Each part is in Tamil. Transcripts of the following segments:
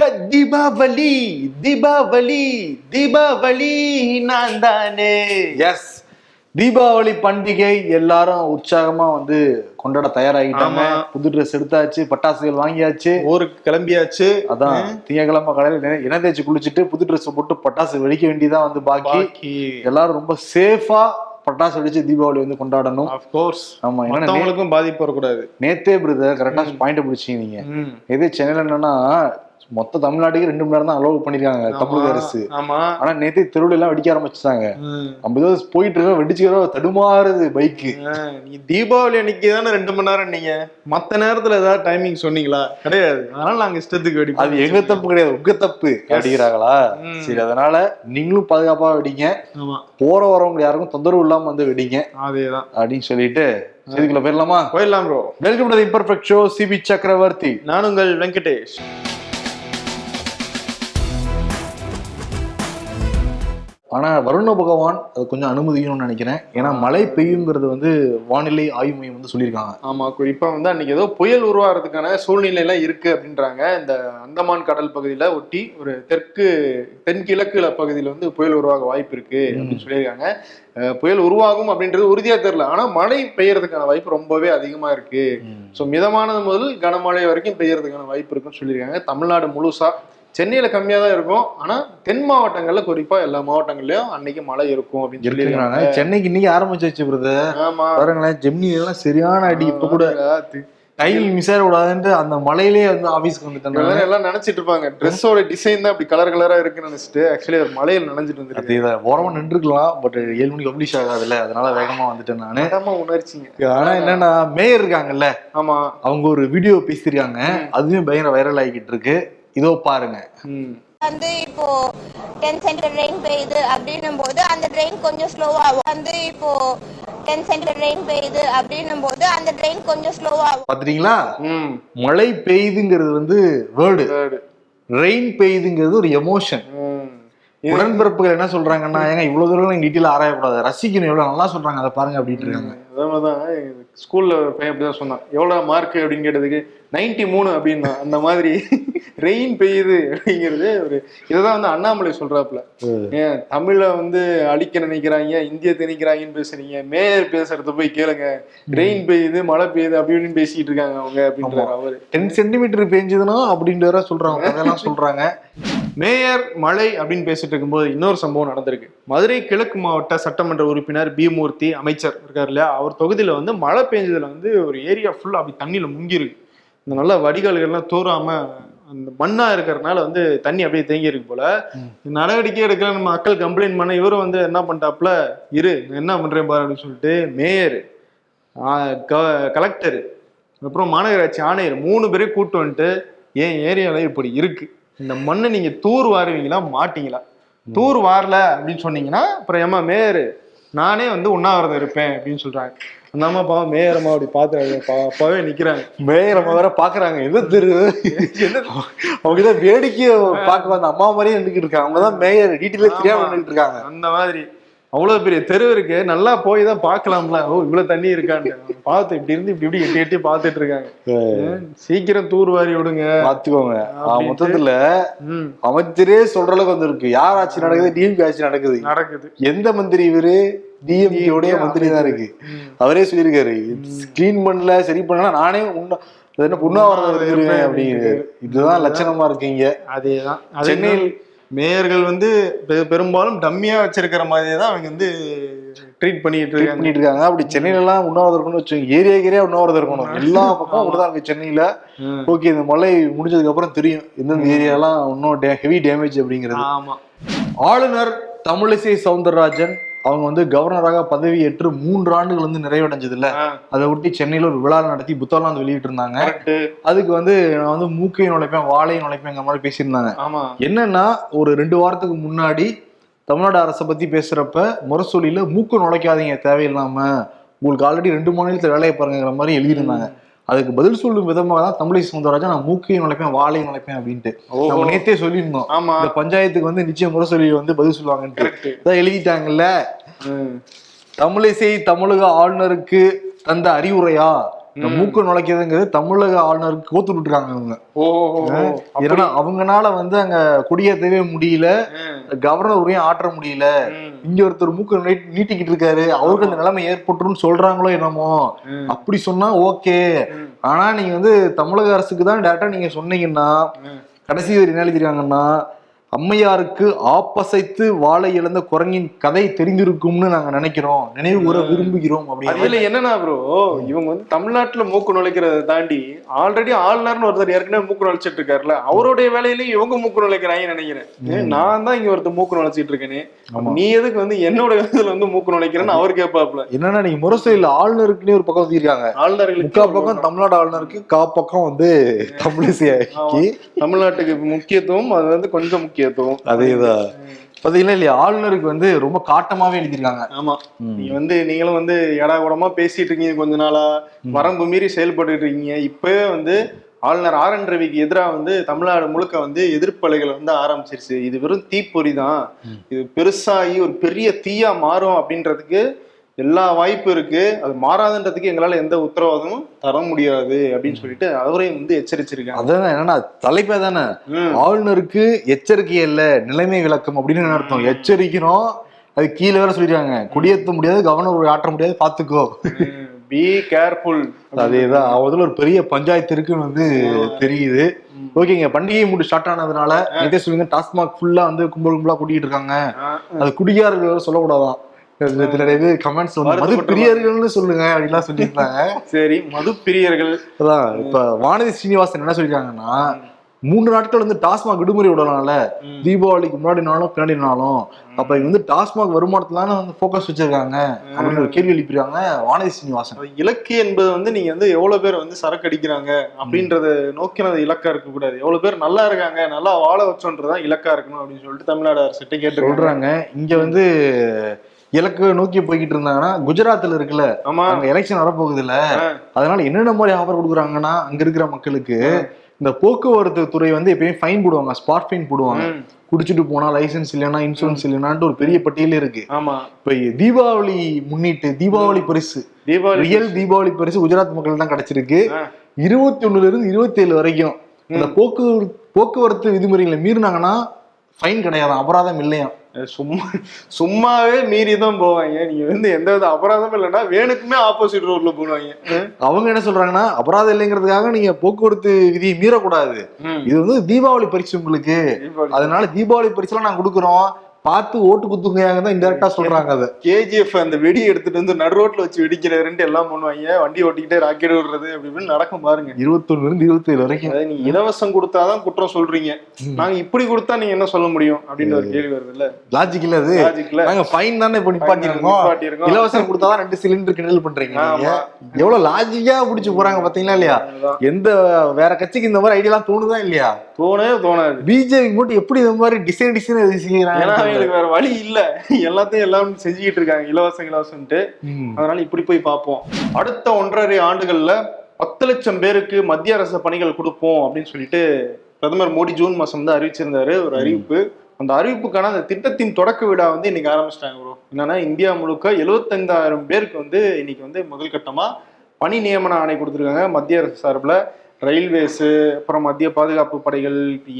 தீபாவளி தீபாவளி தீபாவளி நான் தானே. எஸ் தீபாவளி பண்டிகை எல்லாரும் உற்சாகமா வந்து கொண்டாட தயாராகிட்டாங்க. புது ட்ரெஸ் எடுத்தாச்சு பட்டாசுகள் வாங்கியாச்சு. ஊருக்கு கிளம்பியாச்சு. அதான் திங்கக்கிழமை காலையில எண்ணெய் தேய்ச்சி குளிச்சுட்டு புது ட்ரெஸ் போட்டு பட்டாசு வெடிக்க வேண்டியதான் வந்து பாக்கி. எல்லாரும் ரொம்ப சேஃபா பட்டாசு வெடிச்சு தீபாவளி வந்து கொண்டாடணும். ஆஃப் கோர்ஸ் ஆமா மத்தவங்களுக்கும் பாதிப்பு வரக்கூடாது. நேத்தே பிரதர் கரெக்டா பாயிண்ட் பிடிச்சீங்க நீங்க. இதே சென்னையில என்னன்னா மொத்த தமிழ்நாட்டுக்கு ரெண்டு மணி நேரம் தான் அலோவ் பண்ணிருக்காங்க தமிழக அரசு. ஆமா. ஆனா நேத்தே தெருவுல எல்லாம் வெடிக்க. நம்ம ஏதோ போயிட்டு இருக்கோம் வெடிச்சுக்கிறோம் தடுமாறுது பைக்கு தீபாவளி அன்னைக்கு தானே ரெண்டு மணி நேரம் நீங்க மத்த நேரத்துல ஏதாவது டைமிங் சொன்னீங்களா? கிடையாது. அதனால நாங்க இஷ்டத்துக்கு வெடிப்போம் அது எங்க தப்பு கிடையாது. உங்க தப்பு. அடிக்கிறாங்களா. சரி அதனால நீங்களும் பாதுகாப்பா வெடிங்க. போற வரவங்க யாருக்கும் தொந்தரவு இல்லாம வந்து வெடிங்க. அதேதான். அப்படின்னு சொல்லிட்டு செய்திக்குள்ள போயிடலாமா? போயிடலாம் bro welcome to imperfect show Sibi Chakravarthy நான் உங்கள் வெங்கடேஷ். ஆனா வருண பகவான் அது கொஞ்சம் அனுமதிக்கணும்னு நினைக்கிறேன். ஏன்னா மழை பெய்யுங்கிறது வந்து வானிலை ஆய்வு மையம் வந்து சொல்லியிருக்காங்க. ஆமா குறிப்பா வந்து அன்னைக்கு ஏதோ புயல் உருவாகிறதுக்கான சூழ்நிலை எல்லாம் இருக்கு அப்படின்றாங்க. இந்த அந்தமான் கடல் பகுதியில ஒட்டி ஒரு தெற்கு தென்கிழக்கு பகுதியில வந்து புயல் உருவாக வாய்ப்பு இருக்கு அப்படின்னு சொல்லியிருக்காங்க. புயல் உருவாகும் அப்படின்றது உறுதியா தெரியல. ஆனா மழை பெய்யறதுக்கான வாய்ப்பு ரொம்பவே அதிகமா இருக்கு. ஸோ மிதமானது முதல் கனமழை வரைக்கும் பெய்யறதுக்கான வாய்ப்பு இருக்குன்னு சொல்லியிருக்காங்க. தமிழ்நாடு முழுசா சென்னையில கம்மியா தான் இருக்கும். ஆனா தென் மாவட்டங்கள்ல குறிப்பா எல்லா மாவட்டங்கள்லயும் அன்னைக்கு மழை இருக்கும் அப்படின்னு சொல்லியிருக்காங்க. சென்னைக்கு இன்னைக்கு ஆரம்பிச்சாச்சு பிரதர். ஆமா. பாருங்களேன் ஜெமினி எல்லாம் சரியான அடி. இப்ப கூட டைம் மிஸ் ஆயிடக்கூடாதுன்ட்டு அந்த மலையிலே வந்து ஆபீஸ்க்கு வந்துட்டேன் எல்லாரும் எல்லாம் நினைச்சிட்டு இருப்பாங்க. ட்ரெஸ்ஸோட டிசைன் தான் அப்படி கலர் கலரா இருக்குன்னு நினைச்சிட்டு ஆக்சுவலி ஒரு மலையில நினைச்சிட்டு வந்துருக்கு அதேதான் ஓரமா நின்றுக்கலாம் பட் ஏழு மணிக்கு பப்ளிஷ் ஆகாதுல்ல. அதனால வேகமா வந்துட்டேன் நானு. அதாம்மா உணர்ச்சிங்க. ஆனா என்னன்னா மேயர் இருக்காங்கல்ல ஆமா. அவங்க ஒரு வீடியோ பேசியிருக்காங்க. அதுவே பயங்கர வைரல் ஆகிட்டு இருக்கு. இதோ பாருங்க. ம். வந்து இப்போ டென் சென்டர் ரெயின் பெய்யுது அப்படின்னும் போது அந்த ட்ரெயின் கொஞ்சம் ஸ்லோவாகும் வந்து இப்போ டென் சென்டர் ரெயின் பெய்யுது அப்படின்னும் போது அந்த ட்ரெயின் கொஞ்சம் ஸ்லோவாகும் பாத்துட்டீங்களா? ம். மழை பெய்யுதுங்கிறது வந்து வேர்டு. ரெயின் பெய்யுதுங்கிறது ஒரு எமோஷன் உடன்பிறப்புகள் என்ன சொல்றாங்கன்னா ஏங்க இவ்வளவு தூரம் டீட்டெயில் ஆராயக்கூடாது. ரசிக்கணும். எவ்வளவு நல்லா சொல்றாங்க. அதை பாருங்க அப்படின்ட்டு இருக்காங்க. அதே மாதிரிதான் ஸ்கூல்ல பையன் அப்படிதான் சொன்னான். எவ்வளவு மார்க் அப்படின்னு கேட்டதுக்கு நைன்டி மூணு அப்படின்னா அந்த மாதிரி ரெயின் பெய்யுது அப்படிங்கிறது ஒரு இதுதான் வந்து அண்ணாமலை சொல்றாப்புல. ஏன் தமிழை வந்து அழிக்க நினைக்கிறாங்க இந்திய திணிக்கிறாங்கன்னு பேசுறீங்க மேயர் பேசுறத போய் கேளுங்க. ரெயின் பெய்யுது மழை பெய்யுது அப்படி இப்படின்னு பேசிட்டு இருக்காங்க அவங்க அப்படின்றாரு அவரு. டென் சென்டிமீட்டர் பெஞ்சதுன்னா அப்படின்ட்டு வேற சொல்றாங்க அதெல்லாம் சொல்றாங்க. மேயர் மழை அப்படின்னு பேசிட்டு இருக்கும்போது இன்னொரு சம்பவம் நடந்திருக்கு. மதுரை கிழக்கு மாவட்ட சட்டமன்ற உறுப்பினர் பி மூர்த்தி அமைச்சர் இருக்கார் இல்லையா அவர் தொகுதியில வந்து மழை பெஞ்சதுல வந்து ஒரு ஏரியா ஃபுல்லா அப்படி தண்ணியில முங்கிருக்கு இந்த நல்ல வடிகால்கள்லாம் தூராம அந்த மண்ணா இருக்கிறதுனால வந்து தண்ணி அப்படியே தேங்கி இருக்கு போல நடவடிக்கை எடுக்கல நம்ம மக்கள் கம்ப்ளைண்ட் பண்ண இவரும் வந்து என்ன பண்ணிட்டாப்ல இரு என்ன பண்றேன் பாரு அப்படின்னு சொல்லிட்டு மேயர் கலெக்டர் அப்புறம் மாநகராட்சி ஆணையர் மூணு பேரையும் கூட்டு வந்துட்டு என் ஏரியால இப்படி இருக்கு. இந்த மண்ணை நீங்க தூர் வாருவீங்களா? மாட்டீங்களா? தூர் வாரல அப்படின்னு சொன்னீங்கன்னா அப்புறம் ஏமா மேயர் நானே வந்து உண்ணாவிரதம் இருப்பேன் அப்படின்னு சொல்றாங்க. அந்த அம்மா பாவம் மேயர் அம்மா அப்படி பாத்துறாங்க அப்பாவே நிக்கிறாங்க. மேயர் அம்மா வேற பாக்குறாங்க. எது தெரு? அவங்க வேடிக்கையை வேடிக்கைய பார்க்க வந்த அம்மா மாதிரியே நின்றுட்டு இருக்காங்க. அவங்கதான் மேயர் டீட்டெயிலே தெரியாம நின்றுட்டு இருக்காங்க. அந்த மாதிரி. அவ்வளவு பெரிய தெரு இருக்கு. நல்லா போய் தான் பார்க்கலாம்ல. ஓ இவ்வளவு தண்ணி இருக்கான்னு பார்த்து இப்படி இருந்து இப்படி இப்படி எட்டி எட்டி பார்த்துட்டு இருக்காங்க. சீக்கிரம் தூர் வாரி விடுங்க. பாத்துக்கோங்க. மொத்தத்துல அமைச்சரே சொல்ற அளவுக்கு வந்திருக்கு. யார் ஆட்சி நடக்குது? டிஎம்கே ஆட்சி நடக்குது. நடக்குது. எந்த மந்திரி இவரு? டிஎம்கே உடைய மந்திரி தான் இருக்கு. அவரே சொல்லியிருக்காரு. கிளீன் பண்ணல சரி பண்ணல நானே அது என்ன உண்ணாவிரதம் இருக்கிறேன் அப்படிங்கிறது இதுதான் லட்சணமா இருக்கீங்க. அதேதான். சென்னையில் மேயர்கள் வந்து பெரும்பாலும் டம்மியா வச்சிருக்கிற மாதிரியே தான் அவங்க வந்து ட்ரீட் பண்ணிட்டு பண்ணிட்டு இருக்காங்க. அப்படி சென்னையில எல்லாம் உண்ணாவிரதம் இருக்கணும்னு வச்சுக்கோங்க. ஏரியா ஏரியா உண்ணாவிரதம் இருக்கணும். எல்லா பக்கம் அப்படிதான் இருக்கு சென்னையில. ஓகே இந்த மழை முடிஞ்சதுக்கு அப்புறம் தெரியும். எந்தெந்த ஏரியாலாம் இன்னும் ஹெவி டேமேஜ் அப்படிங்கிறது. ஆமா. ஆளுநர் தமிழிசை சவுந்தரராஜன் அவங்க வந்து கவர்னராக பதவியேற்று மூன்று ஆண்டுகள் வந்து நிறைவடைஞ்சது இல்ல அதை ஒட்டி சென்னையில ஒரு விழா நடத்தி புத்தகம் வந்து வெளியிட்டு இருந்தாங்க. அதுக்கு வந்து நான் வந்து மூக்கையும் நுழைப்பேன் வாழையும் நுழைப்பேங்கிற மாதிரி பேசியிருந்தாங்க. என்னன்னா ஒரு ரெண்டு வாரத்துக்கு முன்னாடி தமிழ்நாடு அரசை பத்தி பேசுறப்ப முரசொலியில மூக்கு நுழைக்காதீங்க தேவையில்லாம. உங்களுக்கு ஆல்ரெடி ரெண்டு மாநிலத்துல வேலையை பாருங்கிற மாதிரி எழுதியிருந்தாங்க. அதுக்கு பதில் சொல்லும் விதமாக தான் தமிழிசை சவுந்தரராஜன் நான் மூக்கையும் நுழைப்பேன் வாழையும் நுழைப்பேன் அப்படின்ட்டு. நம்ம நேத்தே சொல்லியிருந்தோம். ஆமா. இந்த பஞ்சாயத்துக்கு வந்து நிச்சயம் முரசொலி வந்து பதில் சொல்லுவாங்கன்ட்டு. அதான் எழுதிட்டாங்கல்ல? தமிழிசை தமிழக ஆளுநருக்கு தந்த அறிவுரையா? மூக்கு நுழைக்கிறதுங்கிறது தமிழக ஆளுநருக்கு கோத்து விட்டுருக்காங்க இவங்க. ஏன்னா அவங்கனால வந்து அங்க குடியேற்றவே முடியல கவர்னர் உரையும் ஆற்ற முடியல. இங்க ஒருத்தர் மூக்கு நீட்- நீட்டிக்கிட்டு இருக்காரு. அவருக்கு அந்த நிலைமை ஏற்பட்டுருன்னு சொல்றாங்களோ என்னமோ. அப்படி சொன்னா ஓகே. ஆனா நீங்க வந்து தமிழக அரசுக்கு தான் டேரக்டா நீங்க சொன்னீங்கன்னா. கடைசி வரி என்ன எழுதிருக்காங்கன்னா அம்மையாருக்கு ஆப்பசைத்து வாழை இழந்த குரங்கின் கதை தெரிந்திருக்கும்னு நாங்க நினைக்கிறோம். நினைவு கூற விரும்புகிறோம் அப்படின்னு அதுல என்னன்னா ப்ரோ இவங்க வந்து தமிழ்நாட்டுல மூக்கு நுழைக்கிறத தாண்டி ஆல்ரெடி ஆளுநர்னு ஒருத்தர் ஏற்கனவே மூக்கு நுழைச்சிட்டு இருக்காருல்ல அவருடைய வேலையிலயும் இவங்க மூக்கு நுழைக்கிறாங்கன்னு நினைக்கிறேன். நான் தான் இங்க ஒருத்தர் மூக்கு நுழைச்சிட்டு இருக்கேனே. ஆமா. நீ எதுக்கு வந்து என்னோட விதத்துல வந்து மூக்கு நுழைக்கிறேன்னு அவர் கேட்பாப்ல என்னன்னா நீங்க முரசொலியில் ஆளுநருக்குன்னே ஒரு பக்கம் வச்சிருக்காங்க ஆளுநர்களுக்கு முக்கா பக்கம் தமிழ்நாடு ஆளுநருக்கு கா பக்கம் வந்து தமிழிசைக்கு தமிழ்நாட்டுக்கு முக்கியத்துவம் அது வந்து கொஞ்சம் முக்கியத்துவம் அதேதான் பாத்தீங்கன்னா இல்லையா? ஆளுநருக்கு வந்து ரொம்ப காட்டமாவே எழுதியிருக்காங்க. ஆமா. நீங்க வந்து நீங்களும் வந்து ஏடா கூடமா பேசிட்டு இருக்கீங்க கொஞ்ச நாளா. வரம்பு மீறி செயல்பட்டு இருக்கீங்க. இப்பவே வந்து ஆளுநர் ஆர். என். ரவிக்கு எதிராக வந்து தமிழ்நாடு முழுக்க வந்து எதிர்ப்பலைகள் வந்து ஆரம்பிச்சிருச்சு. இது வெறும் தீப்பொறி தான். இது பெருசாகி ஒரு பெரிய தீயா மாறும் அப்படின்றதுக்கு எல்லா வாய்ப்பு இருக்கு. அது மாறாதுன்றதுக்கு எங்களால எந்த உத்தரவாதமும் தர முடியாது அப்படின்னு சொல்லிட்டு அவரையும் வந்து எச்சரிச்சிருக்காங்க. அதான் என்னன்னா தலைப்பே தானே. ஆளுநருக்கு எச்சரிக்கை இல்ல நிலைமை விளக்கம் அப்படின்னு அர்த்தம்? எச்சரிக்கிறோம் அது கீழே வேற சொல்லிருக்காங்க. குடியேற்ற முடியாது கவர்னர் ஆற்ற முடியாது பாத்துக்கோ. பி கேர்ஃபுல் அதேதான். அதுல ஒரு பெரிய பஞ்சாயத்து இருக்குன்னு வந்து தெரியுது. ஓகேங்க பண்டிகை மூடு ஸ்டார்ட் ஆனதுனால சொல்லுங்க டாஸ்மாக் ஃபுல்லா வந்து கும்பல் கும்பலா கூட்டிட்டு இருக்காங்க. அது குடிகாரர்கள் வேற சொல்லக்கூடாதான். இதுல நிறைய கமெண்ட்ஸ் வந்து மது பிரியர்கள்னு சொல்லுங்க அப்படின்லாம் சொல்லியிருந்தாங்க சரி மது பிரியர்கள். அதான் இப்ப வானதி ஸ்ரீனிவாசன் என்ன சொல்லிருக்காங்கன்னா மூன்று நாட்கள் வந்து டாஸ்மாக் விடுமுறை விடலாம்ல. தீபாவளிக்கு முன்னாடினாலும் பின்னாடினாலும் அப்ப இவங்க வந்து டாஸ்மாக் வருமானத்துல வந்து போக்கஸ் வச்சிருக்காங்க அப்படின்னு ஒரு கேள்வி எழுப்பிருக்காங்க வானதி ஸ்ரீனிவாசன் அது இலக்கு என்பது வந்து நீங்க வந்து எவ்வளவு பேர் வந்து சரக்கு அடிக்கிறாங்க அப்படின்றத நோக்கினது இலக்கா இருக்க கூடாது. எவ்வளவு பேர் நல்லா இருக்காங்க நல்லா வாழ வச்சோன்றதுதான் இலக்கா இருக்கணும் அப்படின்னு சொல்லிட்டு தமிழ்நாடு அரசு கேட்டு சொல்றாங்க. இங்க வந்து இலக்கு நோக்கி போய்கிட்டு இருந்தாங்கன்னா குஜராத்ல இருக்குல்ல அங்க எலெக்ஷன் வரப்போகுது இல்ல அதனால என்னென்ன மாதிரி ஆஃபர் கொடுக்குறாங்கன்னா அங்க இருக்கிற மக்களுக்கு இந்த போக்குவரத்து துறை வந்து எப்பயுமே ஃபைன் போடுவாங்க ஸ்பாட் ஃபைன் போடுவாங்க. குடிச்சிட்டு போனா லைசென்ஸ் இல்லைன்னா இன்சூரன்ஸ் இல்லைன்னான்ட்டு ஒரு பெரிய பட்டியலே இருக்கு. ஆமா. இப்ப தீபாவளி முன்னிட்டு தீபாவளி பரிசு தீபாவளி ரியல் தீபாவளி பரிசு குஜராத் மக்கள் தான் கிடைச்சிருக்கு. இருபத்தி ஒண்ணுல இருந்து இருபத்தி ஏழு வரைக்கும் இந்த போக்குவரத்து போக்குவரத்து விதிமுறைகளை மீறினாங்கன்னா ஃபைன் கிடையாது அபராதம் இல்லையா சும்மா சும்மாவே மீறி தான் போவாங்க. நீங்க வந்து எந்த வித அபராதமும் இல்லைன்னா வேணுக்குமே ஆப்போசிட் ரோட்ல போடுவாங்க. அவங்க என்ன சொல்றாங்கன்னா அபராதம் இல்லைங்கிறதுக்காக நீங்க போக்குவரத்து விதியை மீறக்கூடாது. இது வந்து தீபாவளி பரிசு உங்களுக்கு. அதனால தீபாவளி பரிசுலாம் நாங்க கொடுக்குறோம். பார்த்து ஓட்டு குத்துங்க தான் இன்டெரக்டா சொல்றாங்க அதை. கேஜிஎஃப் அந்த வெடி எடுத்துட்டு வந்து நடு ரோட்ல வச்சு வெடிக்கிறதுன்ட்டு எல்லாம் பண்ணுவாங்க. வண்டி ஓட்டிக்கிட்டே ராக்கெட் விடுறது அப்படி இப்படின்னு நடக்கும் பாருங்க. இருபத்தொன்னு இருந்து இருபத்தி ஏழு வரைக்கும். அதாவது நீங்க இலவசம் கொடுத்தாதான் குற்றம் சொல்றீங்க. நாங்க இப்படி கொடுத்தா நீங்க என்ன சொல்ல முடியும்? அப்படின்ற ஒரு கேள்வி வருது இல்ல? லாஜிக் இல்ல அது. நாங்க ஃபைன் தானே இப்ப நிப்பாட்டி இருக்கோம். இலவசம் கொடுத்தாதான் ரெண்டு சிலிண்டர் கிண்டல் பண்றீங்க. எவ்வளவு லாஜிக்கா புடிச்சு போறாங்க பாத்தீங்களா இல்லையா. எந்த வேற கட்சிக்கு இந்த மாதிரி ஐடியாலாம் தோணுதா இல்லையா? தோணவே தோணாது. பிஜேபி மட்டும் எப்படி இந்த மாதிரி டிசைன் டிசைன் செய்யறாங்க? அவங்களுக்கு வேற வழி இல்ல. எல்லாத்தையும் எல்லாம் செஞ்சுக்கிட்டு இருக்காங்க. இலவசம் இலவசம்ட்டு. அதனால இப்படி போய் பார்ப்போம். அடுத்த ஒன்றரை ஆண்டுகள்ல பத்து லட்சம் பேருக்கு மத்திய அரசு பணிகள் கொடுப்போம் அப்படின்னு சொல்லிட்டு பிரதமர் மோடி ஜூன் மாசம் வந்து அறிவிச்சிருந்தாரு. ஒரு அறிவிப்பு. அந்த அறிவிப்புக்கான அந்த திட்டத்தின் தொடக்க விழா வந்து இன்னைக்கு ஆரம்பிச்சிட்டாங்க ப்ரோ என்னன்னா இந்தியா முழுக்க எழுபத்தைந்தாயிரம் பேருக்கு வந்து இன்னைக்கு வந்து முதல் கட்டமா பணி நியமன ஆணை கொடுத்துருக்காங்க மத்திய அரசு சார்பில். ரயில்வேஸு அப்புறம் மத்திய பாதுகாப்பு படைகள்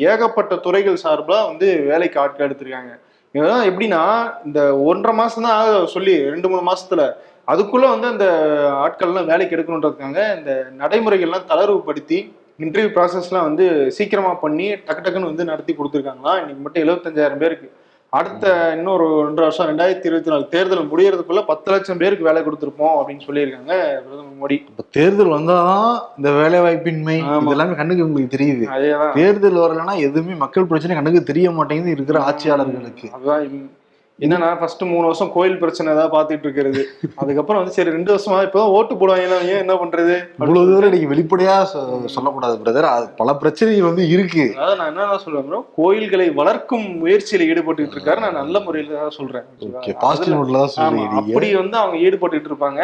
ஏகப்பட்ட துறைகள் சார்பில் வந்து வேலைக்கு ஆட்கள் எடுத்திருக்காங்க. இதெல்லாம் எப்படின்னா இந்த ஒன்றரை மாசம் தான் ஆக சொல்லி ரெண்டு மூணு மாசத்துல அதுக்குள்ள வந்து அந்த ஆட்கள்லாம் வேலைக்கு எடுக்கணுன்றதுக்காங்க இந்த நடைமுறைகள்லாம் தளர்வுபடுத்தி இன்டர்வியூ ப்ராசஸ்லாம் வந்து சீக்கிரமா பண்ணி டக்கு டக்குன்னு வந்து நடத்தி கொடுத்துருக்காங்களா? இன்னைக்கு மட்டும் எழுபத்தஞ்சாயிரம் பேருக்கு. அடுத்த இன்னொரு ரெண்டு வருஷம் ரெண்டாயிரத்தி இருபத்தி நாலு தேர்தல் முடியறதுக்குள்ள பத்து லட்சம் பேருக்கு வேலை கொடுத்துருப்போம் அப்படின்னு சொல்லியிருக்காங்க பிரதமர் மோடி. இப்ப தேர்தல் வந்தாதான் இந்த வேலை வாய்ப்பின்மை. இதெல்லாமே கண்ணுக்கு உங்களுக்கு தெரியுது. தேர்தல் வரலன்னா எதுவுமே மக்கள் பிரச்சனை கண்ணுக்கு தெரிய மாட்டேங்குது இருக்கிற ஆட்சியாளர்களுக்கு. அதுதான் என்னன்னா ஃபர்ஸ்ட் மூணு வருஷம் கோயில் பிரச்சனை ஏதாவது பாத்துட்டு இருக்கிறது. அதுக்கப்புறம் வந்து சரி ரெண்டு வருஷமா இப்பதான் ஓட்டு போடுவாங்க ஏன் என்ன பண்றது? இவ்வளவு தூரம் நீங்க வெளிப்படையா சொல்லக்கூடாது பிரதர் பல பிரச்சனைகள் வந்து இருக்கு. அதாவது நான் என்ன சொல்றேன் கோயில்களை வளர்க்கும் முயற்சியில ஈடுபட்டுட்டு இருக்காரு. நான் நல்ல முறையில தான் சொல்றேன். அப்படி வந்து அவங்க ஈடுபட்டுட்டு இருப்பாங்க.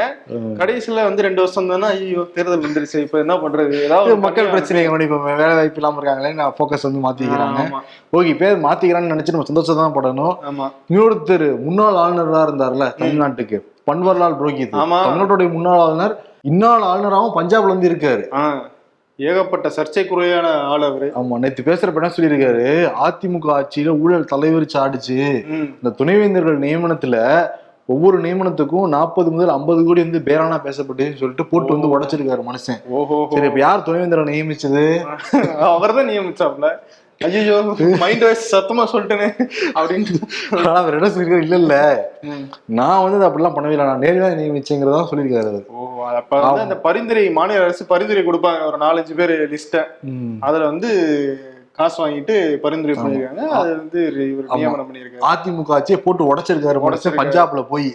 கடைசியில வந்து ரெண்டு வருஷம் தானே ஐயோ தேர்தல் வந்துருச்சு இப்ப என்ன பண்றது? ஏதாவது மக்கள் பிரச்சனை இப்ப வேலை வாய்ப்பு இல்லாம இருக்காங்களே நான் ஃபோக்கஸ் வந்து மாத்திக்கிறாங்க ஓகே பேர் மாத்திக்கிறான்னு நினைச்சு நம்ம சந்தோஷம் தான் படணும். ஆமா. இன்னொருத்தர் முன்னாள் ஆளுநரா இருந்தார்ல தமிழ்நாட்டுக்கு. பன்வர்லால் புரோஹித். தமிழ்நாட்டுடைய முன்னாள் ஆளுநர் இன்னாள் ஆளுநராகவும் பஞ்சாப்ல இருந்து இருக்காரு. ஏகப்பட்ட சர்ச்சைக்குறையான ஆள் அவரு ஆமா நேத்து பேசுறப்ப என்ன சொல்லியிருக்காரு? அதிமுக ஆட்சியில ஊழல் தலைவிரிச்சு ஆடிச்சு ம். இந்த துணைவேந்தர்கள் நியமனத்துல ஒவ்வொரு நியமனத்துக்கும் நாற்பது முதல் ஐம்பது கோடி வந்து பேரானா பேசப்பட்டுன்னு சொல்லிட்டு போட்டு வந்து உடைச்சிருக்காரு மனுஷன். ஓஹோ சரி இப்ப யார் துணைவேந்தரை நியமிச்சது? அவர் தான் நியமிச்சாப்ல. ஐயோ மைண்ட் வாய்ஸ் சத்தமா சொல்லிட்டேனே அப்படின்ட்டு ஆனா அவர் என்ன சொல்லியிருக்காரு? இல்ல இல்ல. நான் வந்து அதை அப்படிலாம் பண்ணவே இல்லை. நான் நேரடியாக நியமிச்சேங்கிறதா சொல்லியிருக்காரு அவர். ஓ அப்ப வந்து அந்த பரிந்துரை மாநில அரசு பரிந்துரை கொடுப்பாங்க. ஒரு நாலஞ்சு பேர் லிஸ்ட ம். அதுல வந்து காசு வாங்கிட்டு பரிந்துரை பண்ணிருக்காங்க அது வந்து இவர் நியமனம் பண்ணியிருக்காரு. அதிமுக ஆட்சியை போட்டு உடைச்சிருக்காரு உடைச்சிருக்காரு. பஞ்சாப்ல போய்.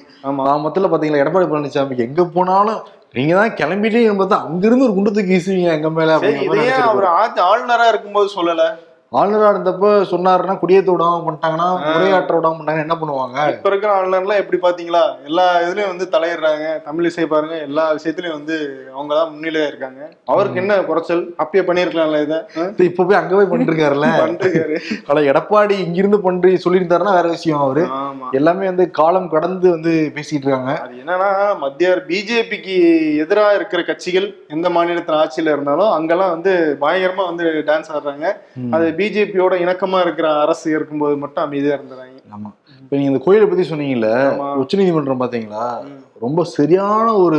மொத்தத்துல பாத்தீங்களா எடப்பாடி பழனிசாமி எங்க போனாலும் நீங்க தான் கிளம்பிட்டே பார்த்தா அங்கிருந்து ஒரு குண்டு தூக்கி வீசுவீங்க எங்க மேல நினைச்சிருப்பாரு. அவர் ஆளுநரா இருக்கும்போது சொல்லல. ஆளுநரா இருந்தப்ப சொன்னாருன்னா குடியேற்ற விடாம பண்ணிட்டாங்கன்னா உரையாற்ற விடாம பண்ணிட்டாங்கன்னா என்ன பண்ணுவாங்க? இப்ப இருக்கிற ஆளுநர்லாம் எப்படி பாத்தீங்களா? எல்லா இதுலயும் வந்து தலையிடுறாங்க தமிழ் இசை பாருங்க எல்லா விஷயத்துலயும் வந்து அவங்க தான் முன்னிலையா இருக்காங்க. அவருக்கு என்ன குறைச்சல்? அப்பயே பண்ணிருக்கலாம்ல இதை? இப்ப போய் அங்க போய் பண்ணிட்டு இருக்காருல்ல பண்ணிருக்காரு. ஆனா எடப்பாடி இங்கிருந்து பண்றி சொல்லியிருந்தாருன்னா வேற விஷயம் அவரு. எல்லாமே வந்து காலம் கடந்து வந்து பேசிட்டு இருக்காங்க. அது என்னன்னா மத்திய பிஜேபிக்கு எதிரா இருக்கிற கட்சிகள் எந்த மாநிலத்துல ஆட்சியில இருந்தாலும் அங்கெல்லாம் வந்து பயங்கரமா வந்து டான்ஸ் ஆடுறாங்க. அது பிஜேபியோட இணக்கமா இருக்கிற அரசு இருக்கும்போது மட்டும் அமைதியா இருந்துறாங்க. ஆமா. இப்ப நீங்க இந்த கோயிலை பத்தி சொன்னீங்கல்ல. உச்ச நீதிமன்றம் பாத்தீங்களா. ரொம்ப சரியான ஒரு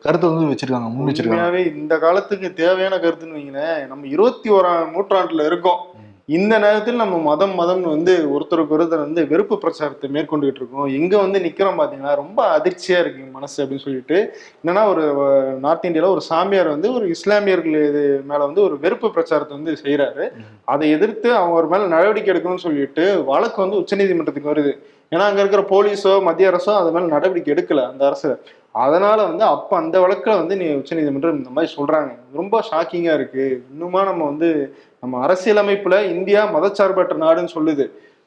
கருத்தை வந்து வச்சிருக்காங்க முன் வச்சிருக்காங்க. இந்த காலத்துக்கு தேவையான கருத்துன்னு வைங்களேன் நம்ம இருபத்தி ஓராம் நூற்றாண்டுல இருக்கோம். இந்த நேரத்தில் நம்ம மதம் மதம்னு வந்து ஒருத்தருக்கு ஒருத்தர் வந்து வெறுப்பு பிரச்சாரத்தை மேற்கொண்டுகிட்டு இருக்கோம். எங்க வந்து நிக்கிறோம் பாத்தீங்கன்னா ரொம்ப அதிர்ச்சியா இருக்கு மனசு அப்படின்னு சொல்லிட்டு. என்னன்னா ஒரு நார்த் இந்தியால ஒரு சாமியார் வந்து ஒரு இஸ்லாமியர்கள் இது மேல வந்து ஒரு வெறுப்பு பிரச்சாரத்தை வந்து செய்யறாரு அதை எதிர்த்து அவங்க ஒரு மேல நடவடிக்கை எடுக்கணும்னு சொல்லிட்டு வழக்கு வந்து உச்சநீதிமன்றத்துக்கு வருது. ஏன்னா அங்க இருக்கிற போலீஸோ மத்திய அரசோ அது மேல நடவடிக்கை எடுக்கல அந்த அரசு. அதனால வந்து அப்ப அந்த வழக்குல வந்து நீ உச்சநீதிமன்றம் இந்த மாதிரி சொல்றாங்க. ரொம்ப ஷாக்கிங்கா இருக்கு. இன்னுமா நம்ம வந்து நம்ம அரசியலமைப்புல இந்தியா மதச்சார்பற்ற நாடுன்னு சொல்லுது.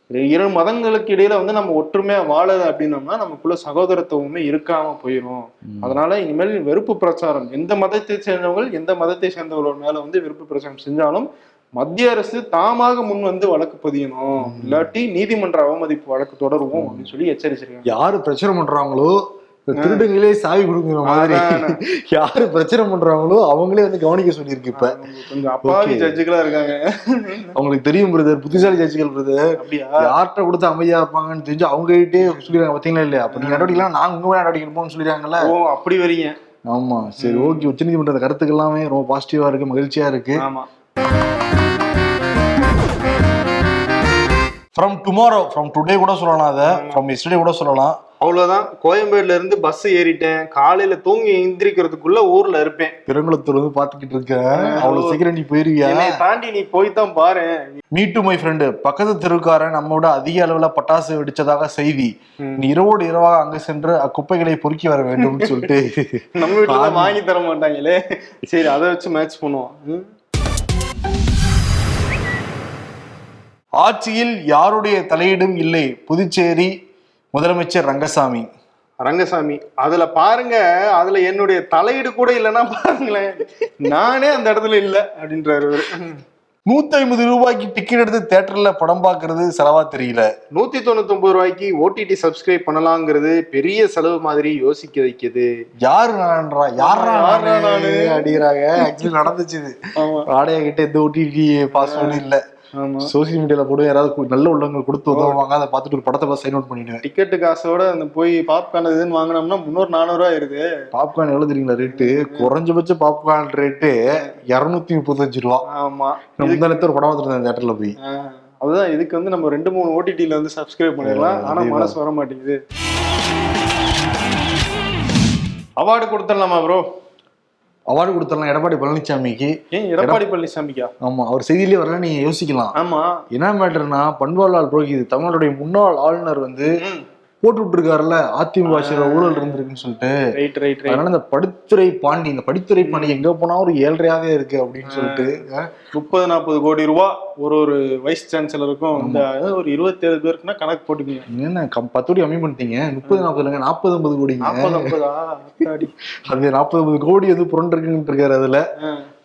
இரு மதங்களுக்கு இடையில வந்து நம்ம ஒற்றுமையா வாழல அப்படின்னோம்னா நமக்குள்ள சகோதரத்துவமே இருக்காம போயிடும் அதனால இனிமேல் வெறுப்பு பிரச்சாரம். எந்த மதத்தை சேர்ந்தவங்க எந்த மதத்தை சேர்ந்தவங்களோட மேல வந்து வெறுப்பு பிரச்சாரம் செஞ்சாலும் மத்திய அரசு தாமாக முன் வந்து வழக்கு பதியணும். இல்லாட்டி நீதிமன்ற அவமதிப்பு வழக்கு தொடருவோம் அப்படின்னு சொல்லி எச்சரிச்சிருக்காங்க. யாரு பிரச்சனை பண்றாங்களோ திருடங்களே சாவி கொடுக்குற மாதிரி. யாரு பிரச்சனை பண்றாங்களோ அவங்களே வந்து கவனிக்க சொல்லியிருக்கு இப்ப. கொஞ்சம் அப்பாவி. ஜட்ஜுகளா இருக்காங்க. அவங்களுக்கு தெரியும் பிரதர் புத்திசாலி ஜட்ஜிகள் பிரதர் யார்கிட்ட கொடுத்து அமைதியா இருப்பாங்கன்னு தெரிஞ்சு அவங்க கிட்டே சொல்லிடுறாங்க பாத்தீங்களா இல்லையா? அப்ப நீங்க நடவடிக்கலாம் நாங்க உங்க நடவடிக்கை எடுப்போம்னு சொல்லிடுறாங்கல்ல? ஓ அப்படி வரீங்க. ஆமா சரி ஓகே. உச்சநீதிமன்ற கருத்துக்கள் எல்லாமே ரொம்ப பாசிட்டிவா இருக்கு மகிழ்ச்சியா இருக்கு. ஆமா. ஃப்ரம் டுமாரோ ஃப்ரம் டுடே கூட சொல்லலாம் அதை. ஃப்ரம் எஸ்டர்டே கூட சொல்லலாம். அவ்வளவுதான். கோயம்பேடுல இருந்து பஸ் ஏறிட்டேன். காலையில தூங்கி எந்திரிக்கிறதுக்குள்ள ஊர்ல இருப்பேன். பெருங்குளத்தூர் வந்து பாத்துக்கிட்டு இருக்கேன் அவ்வளவு சீக்கிரம் நீ போயிருவியா? என்னை தாண்டி நீ போய் தான் பாரு மீட்டு மை ஃப்ரெண்டு பக்கத்து தெருக்காரன் நம்மோட அதிக அளவுல பட்டாசு வெடிச்சதாக செய்தி. நீ இரவோடு இரவாக அங்கு சென்று அக்குப்பைகளை பொறுக்கி வர வேண்டும்னு சொல்லிட்டு. நம்ம வீட்டுல வாங்கி தர மாட்டாங்களே. சரி அதை வச்சு மேட்ச் பண்ணுவோம். ஆட்சியில் யாருடைய தலையீடும் இல்லை? புதுச்சேரி முதலமைச்சர் ரங்கசாமி. ரங்கசாமி அதுல பாருங்க அதுல என்னுடைய தலையீடு கூட இல்லைன்னா பாருங்களேன். நானே அந்த இடத்துல இல்ல அப்படின்றாரு நூத்தி ஐம்பது ரூபாய்க்கு டிக்கெட் எடுத்து தேட்டர்ல படம் பார்க்கிறது செலவா தெரியல. நூத்தி தொண்ணூத்தி ஒன்பது ரூபாய்க்கு ஓடிடி சப்ஸ்கிரைப் பண்ணலாங்கிறது பெரிய செலவு மாதிரி யோசிக்க வைக்குது. யாரு நான்றா யாரா? அடிக்கிறாங்க ஆக்சுவலி நடந்துச்சு வாடகை கிட்ட எந்த ஓடிடி பாஸ்வேர்டு இல்ல. சோசியல் மீடியால போட யாராவது நல்ல உள்ளவங்க கொடுத்து உதவுவாங்க அதை பார்த்துட்டு ஒரு படத்தை சைன் அவுட் பண்ணிடுவேன் டிக்கெட்டு காசோட அந்த போய் பாப்கார்ன் இதுன்னு வாங்கினோம்னா முந்நூறு நானூறு ரூபா ஆயிருது. பாப்கார்ன் எவ்வளவு தெரியுங்களா ரேட்டு குறைஞ்சபட்ச பாப்கார்ன் ரேட்டு இருநூத்தி முப்பத்தஞ்சு ரூபா. ஆமா. முந்தானத்து ஒரு படம் பார்த்துருந்தேன் தேட்டர்ல போய். அதுதான் இதுக்கு வந்து நம்ம ரெண்டு மூணு ஓடிடில வந்து சப்ஸ்கிரைப் பண்ணிடலாம். ஆனா அதேதான். மனசு வர மாட்டேங்குது அவார்டு கொடுத்துடலாமா ப்ரோ அவார்டு கொடுத்துடலாம். எடப்பாடி பழனிசாமிக்கு ஏன் எடப்பாடி பழனிசாமிக்கா ஆமா அவர் செய்தியிலே வரல நீங்க யோசிக்கலாம். ஆமா. என்ன மேட்டர்னா பன்வாரிலால் புரோஹித் தமிழ்நாடுடைய முன்னாள் ஆளுநர் வந்து போட்டு விட்டுருக்காருல்ல அதிமுக ஆட்சியில ஊழல் இருந்திருக்குன்னு சொல்லிட்டு. ரைட் ரைட் ரைட் அதனால இந்த படித்துறை பாண்டி இந்த படித்துறை பாண்டி எங்க போனா ஒரு ஏழ்றையாவே இருக்கு அப்படின்னு சொல்லிட்டு முப்பது நாற்பது கோடி ரூபா ஒரு ஒரு வைஸ் சான்சலருக்கும் இந்த ஒரு இருபத்தேழு பேருக்குன்னா கணக்கு போட்டுக்கீங்க. என்ன கம்- பத்து கோடி கம்மி பண்ணிட்டீங்க. முப்பது நாற்பது இல்லைங்க நாற்பது ஐம்பது கோடிங்க. நாற்பது ஐம்பதா. அது நாற்பது ஐம்பது கோடி வந்து புரண்டிருக்குன்னு இருக்காரு அதுல.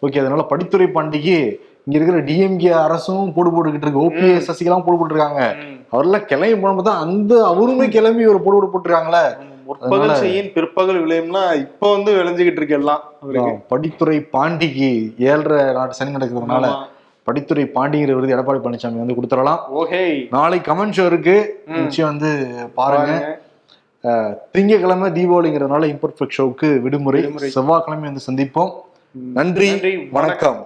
ஓகே அதனால படித்துறை பாண்டிக்கு இங்க இருக்கிற டிஎம்கே அரசும் போடு போட்டுக்கிட்டு இருக்கு. ஓபிஎஸ் சசிகலாம் போடு போட்டுருக்காங்க. அவரெல்லாம் கிளம்பி போனப்ப தான் அந்த அவருமே கிளம்பி ஒரு போடு போட்டு போட்டுருக்காங்களே. முற்பகல் செய்யின் பிற்பகல் விளையும்னா இப்போ வந்து விளைஞ்சுகிட்டு இருக்கு எல்லாம் படித்துறை பாண்டிக்கு ஏழரை நாட்டு சனி நடக்கிறதுனால. படித்துறை பாண்டிங்கிற விருது எடப்பாடி பழனிசாமி வந்து கொடுத்துடலாம். ஓஹே நாளைக்கு கமெண்ட் ஷோ இருக்கு. நிச்சயம் வந்து பாருங்க. திங்கட்கிழமை தீபாவளிங்கிறதுனால இம்பர்ஃபெக்ட் ஷோவுக்கு விடுமுறை. செவ்வாய்க்கிழமை வந்து சந்திப்போம். நன்றி, வணக்கம்.